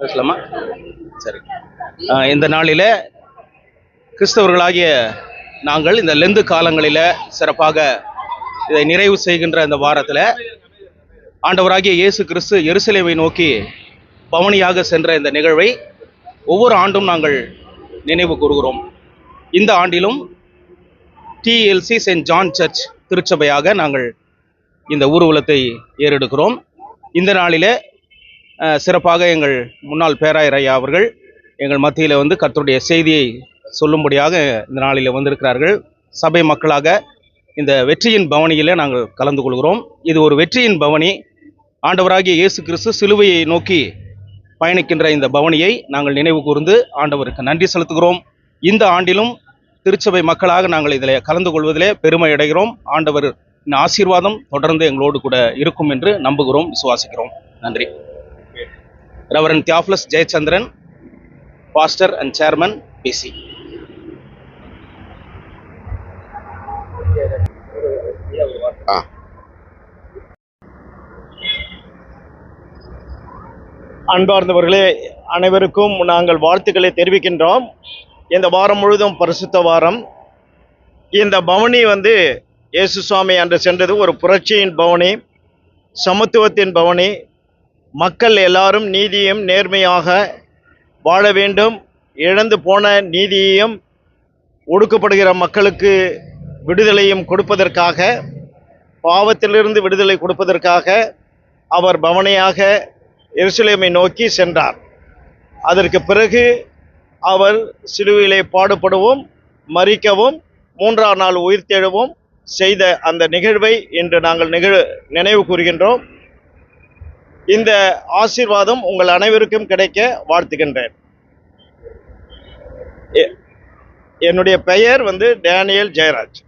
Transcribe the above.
பேசலாமா? சரி. ஆஹ் இந்த நாளில் கிறிஸ்தவர்களாகிய நாங்கள் இந்த லெந்து காலங்களில் சிறப்பாக இதை நிறைவு செய்கின்ற இந்த வாரத்தில் ஆண்டவராகிய இயேசு கிறிஸ்து எருசலேமை நோக்கி பவனியாக சென்ற இந்த நிகழ்வை ஒவ்வொரு ஆண்டும் நாங்கள் நினைவு கூறுகிறோம். இந்த ஆண்டிலும் டிஎல்சி சென்ட் ஜான் சர்ச் திருச்சபையாக நாங்கள் இந்த ஊர்வலத்தை ஏறெடுக்கிறோம். இந்த நாளிலே சிறப்பாக எங்கள் முன்னாள் பேராயர் ஐயா அவர்கள் எங்கள் மத்தியில் வந்து கர்த்தருடைய செய்தியை சொல்லும்படியாக இந்த நாளில் வந்திருக்கிறார்கள். சபை மக்களாக இந்த வெற்றியின் பவனியில் நாங்கள் கலந்து கொள்கிறோம். இது ஒரு வெற்றியின் பவனி. ஆண்டவராகிய இயேசு கிறிஸ்து சிலுவையை நோக்கி பயணிக்கின்ற இந்த பவனியை நாங்கள் நினைவு கூர்ந்து ஆண்டவருக்கு நன்றி செலுத்துகிறோம். இந்த ஆண்டிலும் திருச்சபை மக்களாக நாங்கள் இதில் கலந்து கொள்வதிலே பெருமை அடைகிறோம். ஆண்டவர் ஆசீர்வாதம் தொடர்ந்து எங்களோடு கூட இருக்கும் என்று நம்புகிறோம் விசுவாசிக்கிறோம். நன்றி. Reverend Theophilus Jeyachandran pastor and chairman PC ஆ அன்பார்ந்தவர்களே அனைவருக்கும் நாங்கள் வாழ்த்துக்களை தெரிவிக்கின்றோம். இந்த வாரம் முழுதும் பரிசுத்த வாரம். இந்த பவனி வந்து இயேசு சுவாமி அன்று சென்றது ஒரு புரட்சியின் பவனி சமத்துவத்தின் பவனி மக்கள் எல்லாரும் நீதியும் நேர்மையாக வாழ வேண்டும். இழந்து போன நீதியையும் ஒடுக்கப்படுகிற மக்களுக்கு விடுதலையும் கொடுப்பதற்காக பாவத்திலிருந்து விடுதலை கொடுப்பதற்காக அவர் பவனையாக எருசலேமை நோக்கி சென்றார். அதற்கு பிறகு அவர் சிலுவையிலே பாடுபடவும் மறிக்கவும் மூன்றாம் நாள் உயிர்த்தெழவும் செய்த அந்த நிகழ்வை இன்று நாங்கள் நிகழ் நினைவு கூறுகின்றோம். இந்த ஆசீர்வாதம் உங்கள் அனைவருக்கும் கிடைக்க வாழ்த்துகின்றேன். எ- என்னுடைய பெயர் வந்து டேனியல் ஜெயராஜ்.